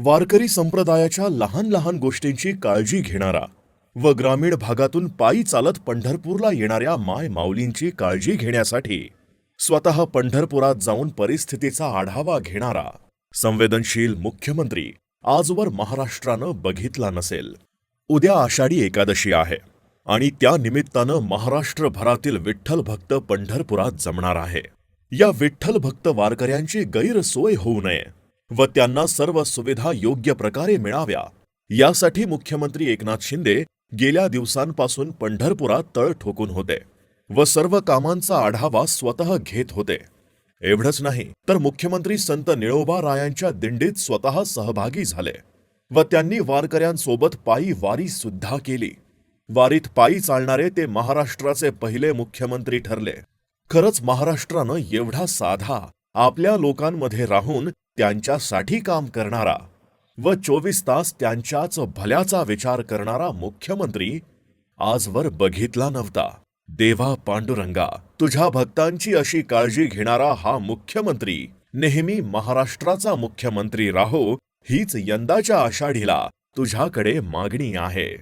वारकरी संप्रदायाच्या लहान लहान गोष्टींची काळजी घेणारा व ग्रामीण भागातून पायी चालत पंढरपूरला येणाऱ्या माय माऊलींची काळजी घेण्यासाठी स्वतः पंढरपुरात जाऊन परिस्थितीचा आढावा घेणारा संवेदनशील मुख्यमंत्री आजवर महाराष्ट्रानं बघितला नसेल. उद्या आषाढी एकादशी आहे आणि त्या निमित्तानं महाराष्ट्रभरातील विठ्ठल भक्त पंढरपुरात जमणार आहे. या विठ्ठल भक्त वारकऱ्यांची गैरसोय होऊ नये. व त्यांना सर्व सुविधा योग्य प्रकारे मिळाव्या. यासाठी मुख्यमंत्री एकनाथ शिंदे गेल्या दिवसांपासून पंढरपुरात तळ ठोकून होते व सर्व कामांचा आढावा स्वतः घेत होते. एवढंच नाही तर मुख्यमंत्री संत निळोबा रायांच्या दिंडीत स्वतः सहभागी झाले व त्यांनी वारकऱ्यांसोबत पायी वारी सुद्धा केली. वारीत पायी चालणारे ते महाराष्ट्राचे पहिले मुख्यमंत्री ठरले. खरंच महाराष्ट्रानं एवढा साधा आपल्या लोकांमध्ये राहून त्यांच्यासाठी काम करणारा व चोवीस तास त्यांच्याच भल्याचा विचार करणारा मुख्यमंत्री आजवर बघितला नव्हता. देवा पांडुरंगा तुझ्या भक्तांची अशी काळजी घेणारा हा मुख्यमंत्री नेहमी महाराष्ट्राचा मुख्यमंत्री राहो हीच यंदाच्या आषाढीला तुझ्याकडे मागणी आहे.